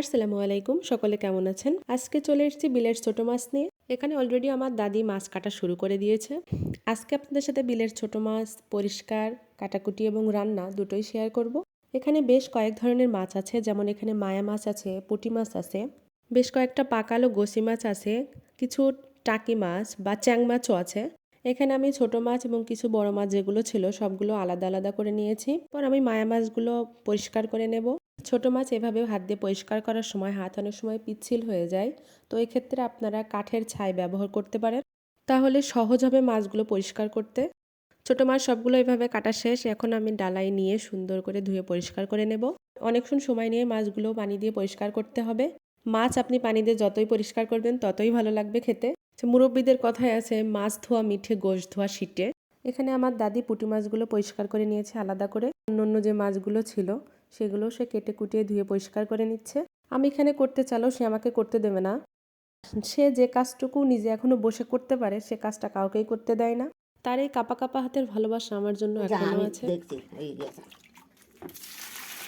আসসালামু আলাইকুম, সকলে কেমন আছেন? আজকে চলে এসেছি বিলের ছোট মাছ নিয়ে। এখানে অলরেডি আমার দাদি মাছ কাটা শুরু করে দিয়েছে। আজকে আপনাদের সাথে বিলের ছোট মাছ, পরিষ্কার, কাটাকুটি এবং রান্না দুটোই শেয়ার করব। এখানে বেশ কয়েক ধরনের মাছ আছে, যেমন এখানে মায়া মাছ আছে, পুঁটি মাছ আছে, বেশ কয়েকটা পাকালো গোসি মাছ আছে, কিছু টাকি মাছ বা চ্যাং মাছও আছে। এখানে আমি ছোট মাছ এবং কিছু বড় মাছ যেগুলো ছিল, সবগুলো আলাদা আলাদা করে নিয়েছি। পর আমি মায়া মাছগুলো পরিষ্কার করে নেব। ছোট মাছ এভাবে হাত দিয়ে পরিষ্কার করার সময়, হাত অনেক সময় পিচ্ছিল হয়ে যায়। তো এক্ষেত্রে আপনারা কাঠের ছাই ব্যবহার করতে পারেন। তাহলে সহজ হবে মাছগুলো পরিষ্কার করতে। ছোট মাছ সবগুলো এভাবে কাটা শেষ। এখন আমি ডালাই নিয়ে সুন্দর করে ধুয়ে পরিষ্কার করে নেব। অনেকক্ষণ সময় নিয়ে মাছগুলো পানি দিয়ে পরিষ্কার করতে হবে। মাছ আপনি পানি দিয়ে যতই পরিষ্কার করবেন, ততই ভালো লাগবে খেতে। মুরব্বীদের কথায় আছে, মাছ ধোয়া মিঠে, গোশ ধোয়া শিটে এখানে আমার দাদি পুঁটি মাছগুলো পরিষ্কার করে নিয়েছে আলাদা করে। অন্য অন্য যে মাছগুলো ছিল সেগুলো সে কেটে কুটিয়ে ধুয়ে পরিষ্কার করে নিচ্ছে। আমি এখানে করতে চালো সে আমাকে করতে দেবে না। সে যে কাজটুকু নিজে এখনও বসে করতে পারে সে কাজটা কাউকেই করতে দেয় না। তার এই কাপা কাপা হাতের ভালোবাসা আমার জন্য এখনও আছে।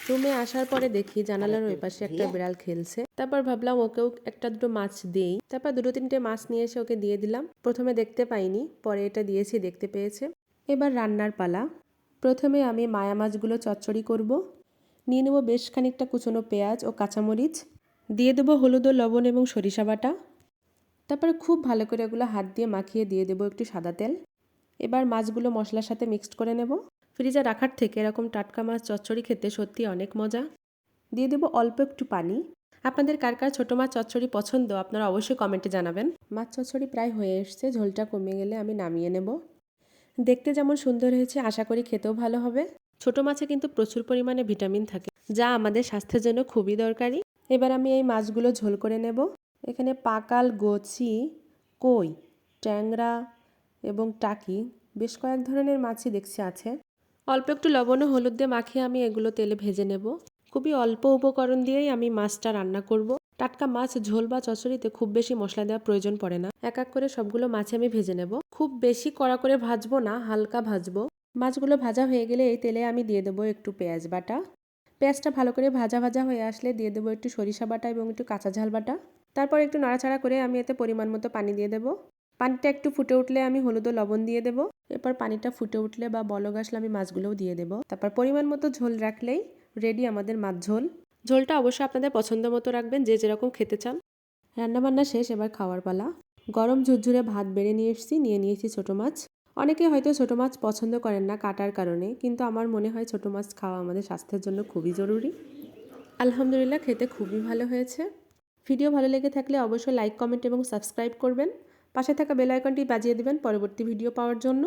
রুমে আসার পরে দেখি জানালার ওই পাশে একটা বিড়াল খেলছে। তারপর ভাবলাম ওকেও একটা দুটো মাছ দেই। তারপর দুটো তিনটে মাছ নিয়ে এসে ওকে দিয়ে দিলাম। প্রথমে দেখতে পাইনি পরে এটা দিয়েছি দেখতে পেয়েছে। এবার রান্নার পালা। প্রথমে আমি মায়া মাছগুলো চচ্চড়ি করব। নিয়ে নেব বেশ খানিকটা কুচনো পেঁয়াজ ও কাঁচামরিচ। দিয়ে দেবো হলুদ ও লবণ এবং সরিষা বাটা। তারপরে খুব ভালো করে এগুলো হাত দিয়ে মাখিয়ে দিয়ে দেবো একটু সাদা তেল। এবার মাছগুলো মশলার সাথে মিক্সড করে নেব। ফ্রিজে রাখার থেকে এরকম টাটকা মাছ চচ্চড়ি খেতে সত্যি অনেক মজা। দিয়ে দেবো অল্প একটু পানি। আপনাদের কার কার ছোটো মাছ চচ্চড়ি পছন্দ আপনারা অবশ্যই কমেন্টে জানাবেন। মাছ চচ্চড়ি প্রায় হয়ে এসছে, ঝোলটা কমে গেলে আমি নামিয়ে নেব। দেখতে যেমন সুন্দর হয়েছে, আশা করি খেতেও ভালো হবে। ছোট মাছে কিন্তু প্রচুর পরিমাণে ভিটামিন থাকে, যা আমাদের স্বাস্থ্যের জন্য খুবই দরকারি। এবার আমি এই মাছগুলো ঝোল করে নেব। এখানে পাকাল, গোচি, কই, ট্যাংরা এবং টাকি বেশ কয়েক ধরনের মাছই দেখছি আছে। অল্প একটু লবণ ও হলুদ দিয়ে মাখিয়ে আমি এগুলো তেলে ভেজে নেব। খুবই অল্প উপকরণ দিয়েই আমি মাছটা রান্না করব। টাটকা মাছ, ঝোল বা চচড়িতে খুব বেশি মশলা দেওয়ার প্রয়োজন পড়ে না। এক এক করে সবগুলো মাছ আমি ভেজে নেব। খুব বেশি কড়া করে ভাজবো না, হালকা ভাজবো। মাছগুলো ভাজা হয়ে গেলে এই তেলে আমি দিয়ে দেবো একটু পেঁয়াজ বাটা। পেঁয়াজটা ভালো করে ভাজা ভাজা হয়ে আসলে দিয়ে দেবো একটু সরিষা বাটা এবং একটু কাঁচা ঝাল বাটা। তারপর একটু নাড়াচাড়া করে আমি এতে পরিমাণ মতো পানি দিয়ে দেবো। পানিটা একটু ফুটে উঠলে আমি হলুদ ও লবণ দিয়ে দেবো। এরপর পানিটা ফুটে উঠলে বা বলক আসলে আমি মাছগুলোও দিয়ে দেবো। তারপর পরিমাণ মতো ঝোল রাখলেই রেডি আমাদের মাছ ঝোল। ঝোলটা অবশ্যই আপনাদের পছন্দ মতো রাখবেন, যে যেরকম খেতে চান। রান্নাবান্না শেষ, এবার খাওয়ার পালা। গরম ঝুরঝুরে ভাত বেড়ে নিয়ে এসেছি, নিয়ে নিয়েছি ছোটো মাছ। অনেকে হয়তো ছোটো মাছ পছন্দ করেন না কাটার কারণে, কিন্তু আমার মনে হয় ছোটো মাছ খাওয়া আমাদের স্বাস্থ্যের জন্য খুবই জরুরি। আলহামদুলিল্লাহ, খেতে খুবই ভালো হয়েছে। ভিডিও ভালো লেগে থাকলে অবশ্যই লাইক, কমেন্ট এবং সাবস্ক্রাইব করবেন। পাশে থাকা বেল আইকনটি বাজিয়ে দেবেন পরবর্তী ভিডিও পাওয়ার জন্য।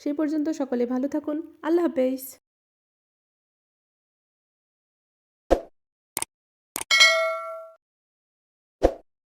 সেই পর্যন্ত সকলে ভালো থাকুন। আল্লাহ হাফেজ।